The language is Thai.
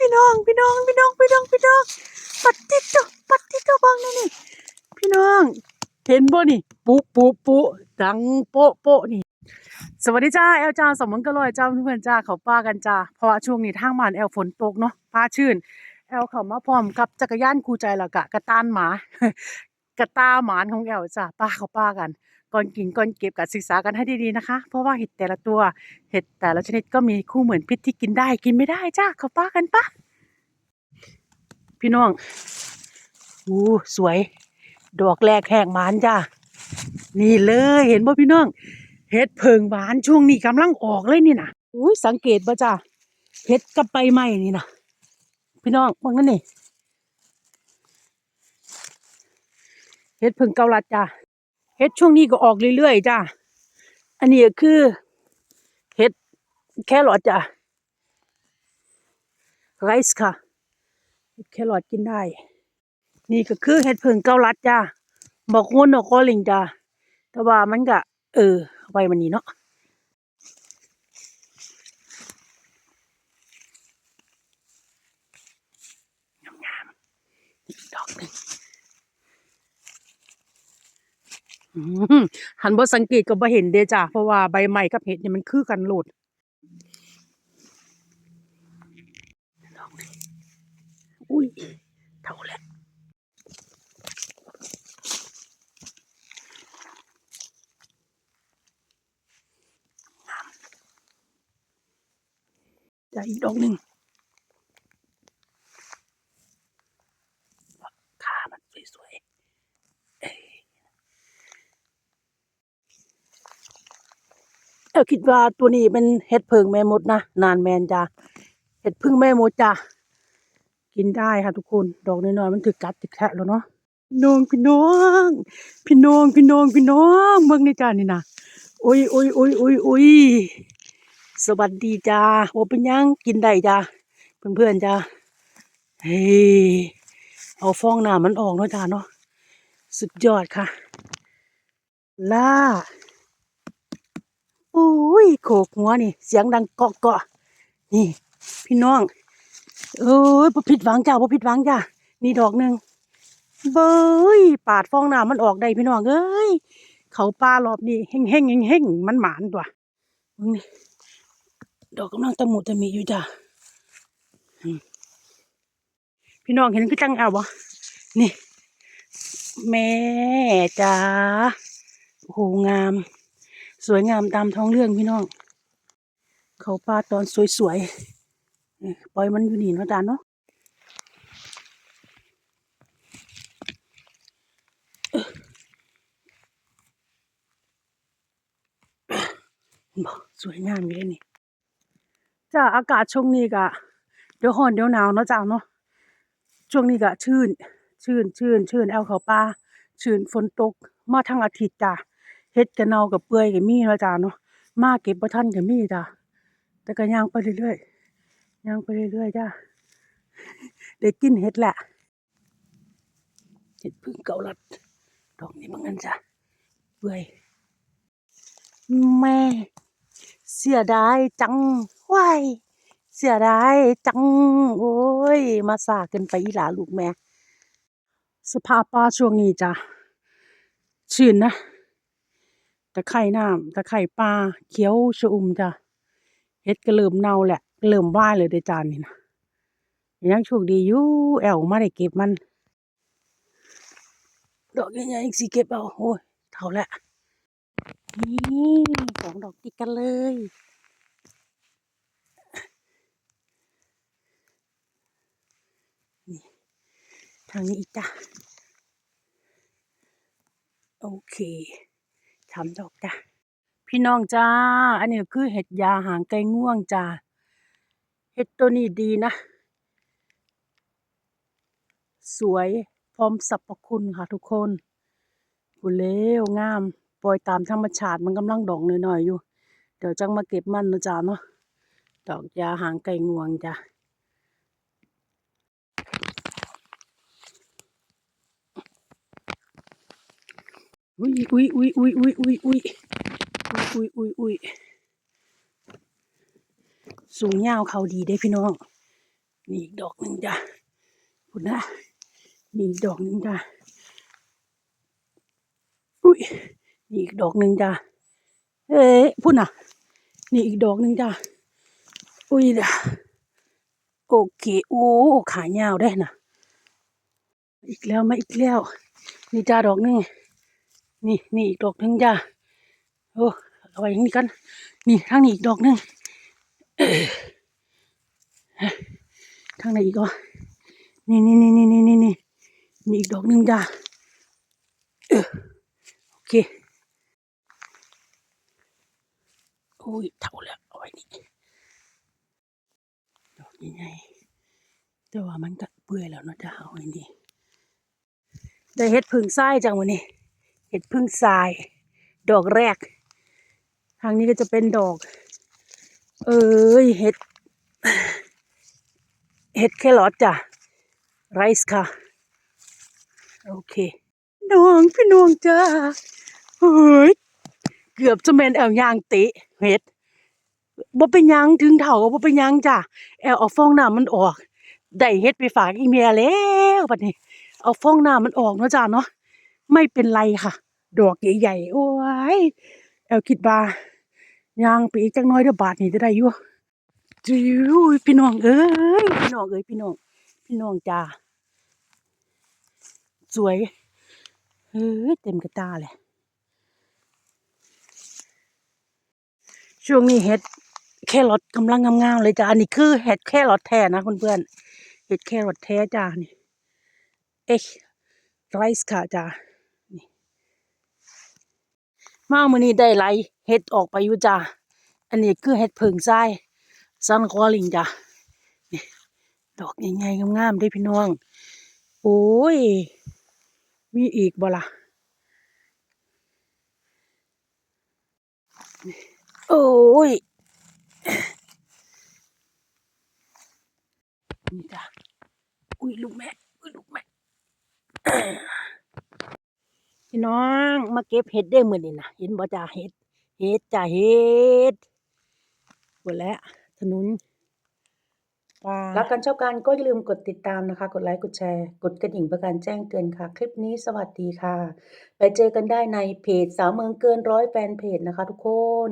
พี่น้องพี่น้องพี่น้องพี่น้องพี่น้องปัดติดตัวปัดติดตัวบังนี่นี่พี่น้อง เห็นบ่นี่ปุ๊ปุ๊ปุ๊ดังโป๊ะโป๊ะนี่ สวัสดีจ้าแอลจ้าสมมติก็ลอยจ้าเพื่อนจ้าเขาป้ากันจ้าเพราะว่าช่วงนี้ทางบ้านแอลฝนตกเนาะป้าชื่น แอลเขามาพร้อมกับจักรยานคู่ใจละกะกระตานหมากระตาหมานของแอลจ้าป้าเขาป้ากัน ก่อนกินก่อนเก็บกับศึกษากันให้ดีๆนะคะ เพราะว่าเห็ดแต่ละตัวเห็ดแต่ละชนิดก็มีคู่เหมือนพิษที่กินได้กินไม่ได้จ้าเขาป้ากันปะพี่น้องอู้สวย ดอกแรกแหกหมานจ้านี่เลยเห็นบ่พี่น้องเห็ดเพิงหวานช่วงนี้กำลังออกเลยนี่นะอุ้ยสังเกตบ่จ้าเห็ดกับใบไม้นี่นะพี่น้องมองนั่นนี่เห็ดเพิงเกาลัดจ้า เห็ดช่วงนี้ก็ออกเรื่อยๆจ้าอันนี้ก็คือเห็ดแครอทจ้าไรซ์ค่ะเห็ดแครอทกินได้ นี่ก็คือเห็ดเพิงเกาลัดจ้าบอกโคนดอกอลิงจ้าแต่ว่ามันก็เออไว้มันนี้เนาะงามๆอีกดอกหนึ่งอืม หันบ่สังเกตก็บ่เห็นเด้จ้ะเพราะว่าใบใหม่กับเห็ดเนี่ยมันคือกันโหลดอุ้ยเท่าแล้วจะอีกดอกหนึ่งขามันสวยๆเอ้ย เออคิดว่าตัวนี้เป็นเห็ดเพิงแม่มดนะนานแมนจ้ะเห็ดพึ่งแม่มดจ้ะกินได้ค่ะทุกคนดอกน้อยๆมันถือกัดติดแทะแล้วเนาะพี่น้องพี่น้องพี่น้องพี่น้องพี่น้องเบิ่งในจ้านี่นะโอ้ยโอ้ยโอ้ยโอ้ยโอ้ยสวัสดีจ้าโอเป็นยังกินได้จ้าเพื่อนๆจ้าเฮ้ยเอาฟองน้ำมันออกเนาะจ้าเนาะสุดยอดค่ะ ล่า อุ้ยโขกหัวนี่ เสียงดังเกาะเกาะนี่ พี่น้อง เอ้ยบ่ผิดหวังจ้าบ่ผิดหวังจ้านี่ดอกหนึ่งเบ้ยปาดฟองน้ำมันออกได้พี่น้องเอ้ยเขาปลารอบนี้เฮงเฮงเฮงเฮงมันหมานตัวมึงนี่ดอกกำลังตะหมุตะมีอยู่จ้าพี่น้องเห็นคือจังเอาบ่นี่ แม่จ้าโอ้โหงาม สวยงามตามท้องเรื่องพี่น้อง เขาปลาตอนสวยๆปล่อยมันอยู่นี่นะจาเนาะสวยงามอยู่เลยนี่จ้าอากาศช่วงนี้ก็เดี๋ยวร้อนเดี๋ยวหนาวเนาะจ้าเนาะช่วงนี้ก็ชื่น ชื่น ชื่น ชื่นแอลเขาปลาชื่นฝนตกมาทั้งอาทิตย์จ้า เฮ็ดกะเนากับเปื่อยก็มีเนาะจ้าเนาะมาเก็บบ่ทันก็มีจ้าแต่ก็ย่างไปเรื่อยๆย่างไปเรื่อยๆจ้าได้กินเห็ดแหละเห็ดพึ่งเกาลัด ดอกนี้บางอันจ้ะเปื่อยแม่ เสียดายจังว้ายเสียดายจัง โอ้ย มาสากินไปอีหลาลูกแม่ สภาพป่าช่วงนี้จ้ะชื้นนะ ตะไคร่น้ำตะไคร่ปลาเขียวชอุ่มจ้ะเฮ็ดก็เริ่มเน่าแหละเริ่มว่ายเลยเดจานนี่นะยังโชคดีอยู่แอวมาได้เก็บมัน ดอกใหญ่ๆอีกสิเก็บเอาโอ้ยเท่าแล้วนี่สองดอกติดกันเลยนี่ทางนี้อีกจ้ะโอเค ทำดอกจ้ะพี่น้องจ้า อันนี้คือเห็ดยาหางไก่ง่วงจ้าเห็ดตัวนี้ดีนะ สวยพร้อมสรรพคุณค่ะทุกคนบุเลวงาม ปล่อยตามธรรมชาติมันกำลังดอกหน่อยๆอยู่ เดี๋ยวจังมาเก็บมันนะจ๊ะเนาะดอกยาหางไก่งวงจ้ะ อุ้ยอุ้ยอุ้ยอุ้ยอุ้ยอุ้ยอุ้ยอุ้ยอุ้ยอุ้ยสูงยาวเขาดีได้พี่น้อง นี่อีกดอกหนึ่งจ้ะคุณนะนี่อีกดอกหนึ่งจ้ะอุ้ยนี่อีกดอกหนึ่งจ้ะเอ๊ะพุ่นน่ะ นี่อีกดอกหนึ่งจ้ะอุ้ยจ้ะโอเคโอ้ขายาวได้น่ะอีกแล้วมาอีกแล้ว นี่จ้าดอกหนึ่ง นี่นี่อีกดอกหนึ่งจ้าโอ้เอาไว้อย่างนี้กันนี่ทางนี้อีกดอกหนึ่งเอ้ยทางไหนอีกอะนี่นี่นี่นี่นี่นี่นี่นี่อีกดอกหนึ่งจ้าโอเคโอ้ยเท่าแล้วเอาไว้นี่ดอกใหญ่ๆแต่ว่ามันก็เปื่อยแล้วเนาะจ้าเอาไว้นี่ได้เห็ดพึ่งทรายจังวันนี้ ห็ดพึ่งทราย ดอกแรก ทางนี้ก็จะเป็นดอก เอ้ยเห็ด เห็ดแครอทจ้ะไรซ์ค่ะ โอเคน้องพี่น้องจ้าเฮ้ยเกือบจะแมนแอลยางเตะเห็ดบ่เป็นยังถึงเถาบ่เป็นยังจ้ะแอลเอาฟองน้ำมันออกได้เฮ็ดไปฝากอีเมียแล้วบัดนี้ เอาฟองน้ำมันออกเนาะจ้าเนาะไม่เป็นไรค่ะ ดอกใหญ่ๆโอ้ยแอลคิดว่าย่างไปอีกจักหน้อยเดี๋ยบาทนี่จะได้อยู่จิวพี่น้องเอ้ยพี่น้องเอ้ยพี่น้องพี่น้องจ้าสวยเฮ้ยเต็มกระตาเลยช่วงนี้เห็ดแครอทกำลังงามๆเลยจ้าอันนี้คือเห็ดแครอทแท้นะเพื่อนๆเห็ดแครอทแท้จ้านี่เอ็กไรซ์ค่ะจ้า มามื้อนี้ได้ไหลเฮ็ดออกไปอยู่จ้าอันนี้คือเฮ็ดเพิงทรายซันคอลิงจ้าดอกใหญ่ๆงามๆเด้พี่น้อง โอ้ย มีอีกบ่ล่ะโอ้ย นี่จ้าอุ้ยลูกแม่อุ้ยลูกแม่ พี่น้องมาเก็บเห็ดได้เหมือนี้นะเห็นบ่จ่าเห็ด เห็ดจ่าเห็ดหมดแล้วถนนปลารักกันชอบกันก็อย่าลืมกดติดตามนะคะ กดไลค์กดแชร์ กดกระดิ่งเพื่อการแจ้งเตือนค่ะ คลิปนี้สวัสดีค่ะ ไปเจอกันได้ในเพจสาวเมืองเกินร้อยแฟนเพจนะคะทุกคน